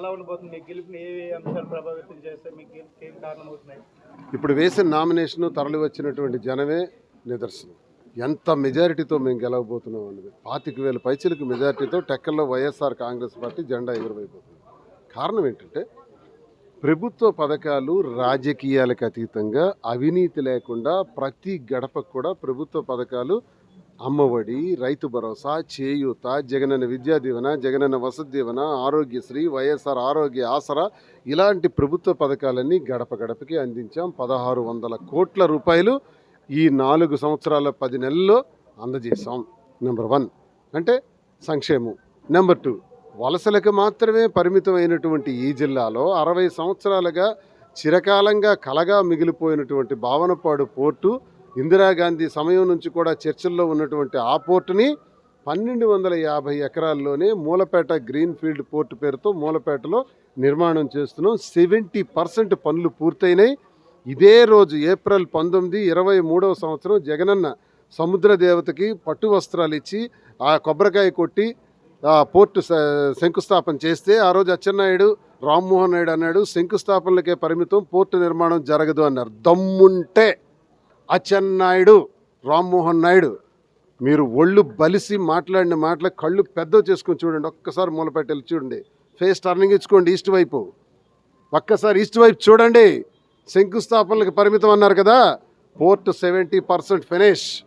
ఎలా ఉండబోతుంది? మీ గెలుపుని ఏ అంశాలు ప్రభావితం చేస్తే మీకు గెలుపుకి ఏం కారణమవుతున్నాయి? ఇప్పుడు వేసిన నామినేషన్ తరలి వచ్చినటువంటి జనమే నిదర్శనం. ఎంత మెజారిటీతో మేము గెలవబోతున్నాం అన్నది. పాతిక వేల పైచలకు మెజారిటీతో టెక్కల్లో వైఎస్ఆర్ కాంగ్రెస్ పార్టీ జెండా ఎగురవైపోతుంది కారణం ఏంటంటే ప్రభుత్వ పథకాలు రాజకీయాలకు అతీతంగా అవినీతి లేకుండా ప్రతి గడపకు కూడా ప్రభుత్వ పథకాలు అమ్మఒడి రైతు భరోసా చేయూత జగనన్న విద్యా దీవెన జగనన్న వసతి దీవెన ఆరోగ్యశ్రీ వైఎస్ఆర్ ఆరోగ్య ఆసరా ఇలాంటి ప్రభుత్వ పథకాలన్నీ గడప గడపకి అందించాం. పదహారు వందల కోట్ల రూపాయలు ఈ నాలుగు సంవత్సరాల పది నెలల్లో అందజేశాం. నెంబర్ వన్ అంటే సంక్షేమం. నెంబర్ టూ వలసలకు మాత్రమే పరిమితమైనటువంటి ఈ జిల్లాలో అరవై సంవత్సరాలుగా చిరకాలంగా కలగా మిగిలిపోయినటువంటి భావనపాడు పోర్టు ఇందిరాగాంధీ సమయం నుంచి కూడా చర్చల్లో ఉన్నటువంటి ఆ పోర్టుని పన్నెండు వందల యాభై ఎకరాల్లోనే మూలపేట గ్రీన్ ఫీల్డ్ పోర్టు పేరుతో మూలపేటలో నిర్మాణం చేస్తున్నాం. సెవెంటీ పర్సెంట్ పనులు పూర్తయినాయి. ఇదే రోజు ఏప్రిల్ పంతొమ్మిది ఇరవై మూడవ సంవత్సరం జగనన్న సముద్ర దేవతకి పట్టు వస్త్రాలు ఇచ్చి ఆ కొబ్బరికాయ కొట్టి ఆ పోర్టు శంకుస్థాపన చేస్తే ఆ రోజు అచ్చెన్నాయుడు రామ్మోహన్ నాయుడు అన్నాడు శంకుస్థాపనలకే పరిమితం పోర్టు నిర్మాణం జరగదు అన్నారు. దమ్ముంటే అచ్చెన్నాయుడు రామ్మోహన్ నాయుడు మీరు ఒళ్ళు బలిసి మాట్లాడిన మాటల కళ్ళు పెద్దవి చేసుకొని చూడండి. ఒక్కసారి మూలపెట్టెళ్ళి చూడండి. ఫేస్ టర్నింగ్ ఇచ్చుకోండి ఈస్ట్ వైపు. ఒక్కసారి ఈస్ట్ వైపు చూడండి. శంకుస్థాపనలకు పరిమితం అన్నారు కదా. Port seventy percent finish.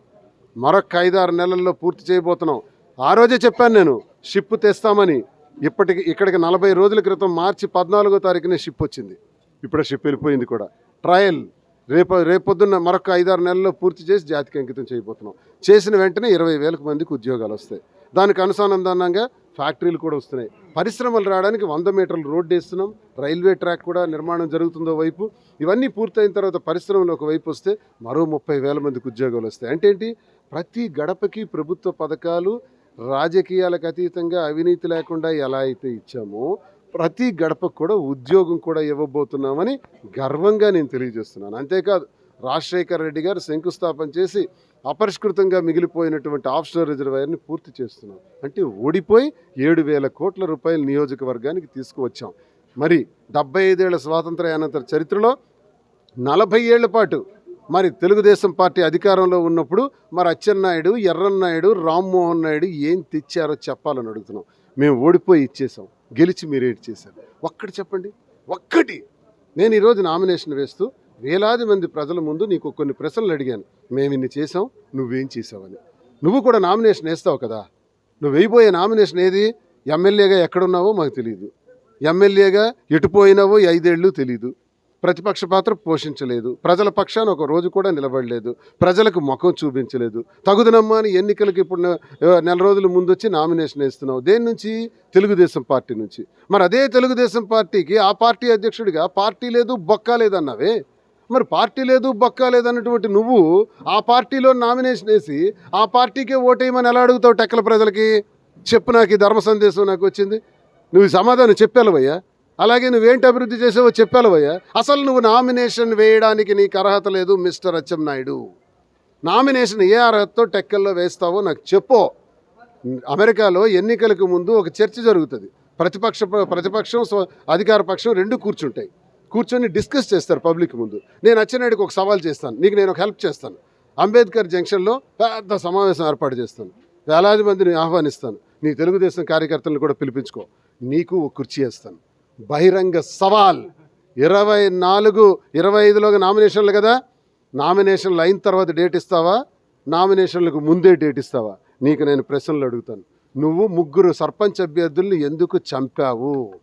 మరొక ఐదారు నెలల్లో పూర్తి చేయబోతున్నాం. ఆ రోజే చెప్పాను నేను షిప్ తెస్తామని. ఇప్పటికి ఇక్కడికి నలభై రోజుల క్రితం మార్చి పద్నాలుగో తారీఖునే షిప్ వచ్చింది. ఇప్పుడు షిప్ వెళ్ళిపోయింది కూడా. ట్రయల్ రేపు రేపొద్దున్న మరొక ఐదారు నెలల్లో పూర్తి చేసి జాతికి అంకితం చేయబోతున్నాం. చేసిన వెంటనే ఇరవై వేలకు మందికి ఉద్యోగాలు వస్తాయి. దానికి అనుసంధానంగా ఫ్యాక్టరీలు కూడా వస్తున్నాయి. పరిశ్రమలు రావడానికి వంద మీటర్లు రోడ్డు వేస్తున్నాం. రైల్వే ట్రాక్ కూడా నిర్మాణం జరుగుతుందో వైపు. ఇవన్నీ పూర్తయిన తర్వాత పరిశ్రమలు ఒక వైపు వస్తే మరో ముప్పై వేల మందికి ఉద్యోగాలు వస్తాయి. అంటే ఏంటి? ప్రతి గడపకి ప్రభుత్వ పథకాలు రాజకీయాలకు అతీతంగా అవినీతి లేకుండా ఎలా అయితే ఇచ్చామో ప్రతి గడపకు కూడా ఉద్యోగం కూడా ఇవ్వబోతున్నామని గర్వంగా నేను తెలియజేస్తున్నాను. అంతేకాదు రాజశేఖర్ రెడ్డి గారు శంకుస్థాపన చేసి అపరిష్కృతంగా మిగిలిపోయినటువంటి ఆఫ్షోర్ రిజర్వాయర్ని పూర్తి చేస్తున్నాం. అంటే ఓడిపోయి ఏడు వేల కోట్ల రూపాయల నియోజకవర్గానికి తీసుకువచ్చాం. మరి డెబ్బై ఐదేళ్ళ అనంతర చరిత్రలో నలభై ఏళ్ళ పాటు మరి తెలుగుదేశం పార్టీ అధికారంలో ఉన్నప్పుడు మరి అచ్చెన్నాయుడు ఎర్రన్నాయుడు రామ్మోహన్ నాయుడు ఏం తెచ్చారో చెప్పాలని అడుగుతున్నాం. మేము ఓడిపోయి ఇచ్చేసాం గెలిచి మీరు ఏటి చేశారు? ఒక్కటి చెప్పండి. ఒక్కటి. నేను ఈరోజు నామినేషన్ వేస్తూ వేలాది మంది ప్రజల ముందు నీకు కొన్ని ప్రశ్నలు అడిగాను. మేము ఇన్ని చేసాం నువ్వేం చేసావని నువ్వు కూడా నామినేషన్ వేస్తావు కదా? నువ్వు వేయబోయే నామినేషన్ ఏది? ఎమ్మెల్యేగా ఎక్కడున్నావో మాకు తెలియదు ఎమ్మెల్యేగా ఎటుపోయినావో ఐదేళ్ళు తెలియదు ప్రతిపక్ష పాత్ర పోషించలేదు. ప్రజల పక్షాన ఒక రోజు కూడా నిలబడలేదు. ప్రజలకు ముఖం చూపించలేదు. తగుదనమ్మా అని ఎన్నికలకు ఇప్పుడు నెల రోజుల ముందు వచ్చి నామినేషన్ వేస్తున్నావు. దేని నుంచి? తెలుగుదేశం పార్టీ నుంచి. మరి అదే తెలుగుదేశం పార్టీకి ఆ పార్టీ అధ్యక్షుడిగా పార్టీ లేదు బొక్క లేదన్నావే మరి పార్టీ లేదు బొక్క లేదన్నటువంటి నువ్వు ఆ పార్టీలో నామినేషన్ వేసి ఆ పార్టీకే ఓటేయమని ఎలా అడుగుతావు టెక్కల ప్రజలకి? చెప్పు నాకు ఈ ధర్మ సందేశం నాకు వచ్చింది. నువ్వు సమాధానం చెప్పాలవయ్యా అలాగే నువ్వేంటి అభివృద్ధి చేసావో చెప్పాలవయ్యా అసలు నువ్వు నామినేషన్ వేయడానికి నీకు అర్హత లేదు మిస్టర్ అచ్చెన్నాయుడు నామినేషన్ ఏ అర్హతతో టెక్కల్లో వేస్తావో నాకు చెప్పు. అమెరికాలో ఎన్నికలకు ముందు ఒక చర్చ జరుగుతుంది. ప్రతిపక్ష ప్రతిపక్షం అధికార పక్షం రెండు కూర్చుంటాయి. కూర్చొని డిస్కస్ చేస్తారు పబ్లిక్ ముందు. నేను అచ్చెన్నాయుడికి ఒక సవాల్ చేస్తాను. నీకు నేను ఒక హెల్ప్ చేస్తాను. అంబేద్కర్ జంక్షన్లో పెద్ద సమావేశం ఏర్పాటు చేస్తాను. వేలాది మందిని ఆహ్వానిస్తాను. నీ తెలుగుదేశం కార్యకర్తలను కూడా పిలిపించుకో. నీకు ఒక కుర్చీ వేస్తాను. బహిరంగ సవాల్. ఇరవై నాలుగు ఇరవై ఐదులోగా నామినేషన్లు కదా? నామినేషన్లు అయిన తర్వాత డేట్ ఇస్తావా? నామినేషన్లకు ముందే డేట్ ఇస్తావా? నీకు నేను ప్రశ్నలు అడుగుతాను. నువ్వు ముగ్గురు సర్పంచ్ అభ్యర్థుల్ని ఎందుకు చంపావు?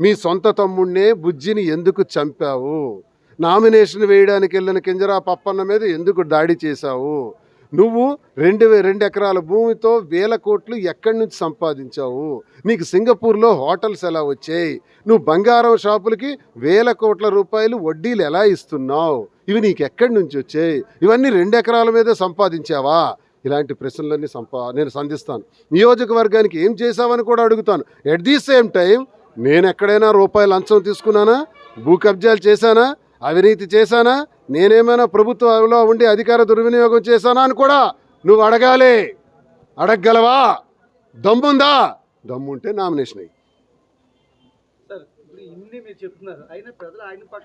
మీ సొంత తమ్ముడినే బుజ్జిని ఎందుకు చంపావు? నామినేషన్ వేయడానికి వెళ్ళిన కింజరా పప్పన్న మీద ఎందుకు దాడి చేశావు? నువ్వు రెండు వే- రెండు ఎకరాల భూమితో వేల కోట్లు ఎక్కడి నుంచి సంపాదించావు? నీకు సింగపూర్లో హోటల్స్ ఎలా వచ్చాయి? నువ్వు బంగారం షాపులకి వేల కోట్ల రూపాయలు వడ్డీలు ఎలా ఇస్తున్నావు? ఇవి నీకు ఎక్కడి నుంచి వచ్చాయి? ఇవన్నీ రెండు ఎకరాల మీదే సంపాదించావా? ఇలాంటి ప్రశ్నలన్నీ సంపా నేను సంధిస్తాను. నియోజకవర్గానికి ఏం చేశావని కూడా అడుగుతాను. ఎట్ ది సేమ్ టైం నేను ఎక్కడైనా రూపాయలు లంచం తీసుకున్నానా? భూ కబ్జాలు చేశానా? అవినీతి చేశానా? నేనేమైనా ప్రభుత్వంలో ఉండి అధికార దుర్వినియోగం చేశానా అని కూడా నువ్వు అడగాలి. అడగగలవా? దమ్ముందా? దమ్ముంటే నామినేషన్ అయ్యి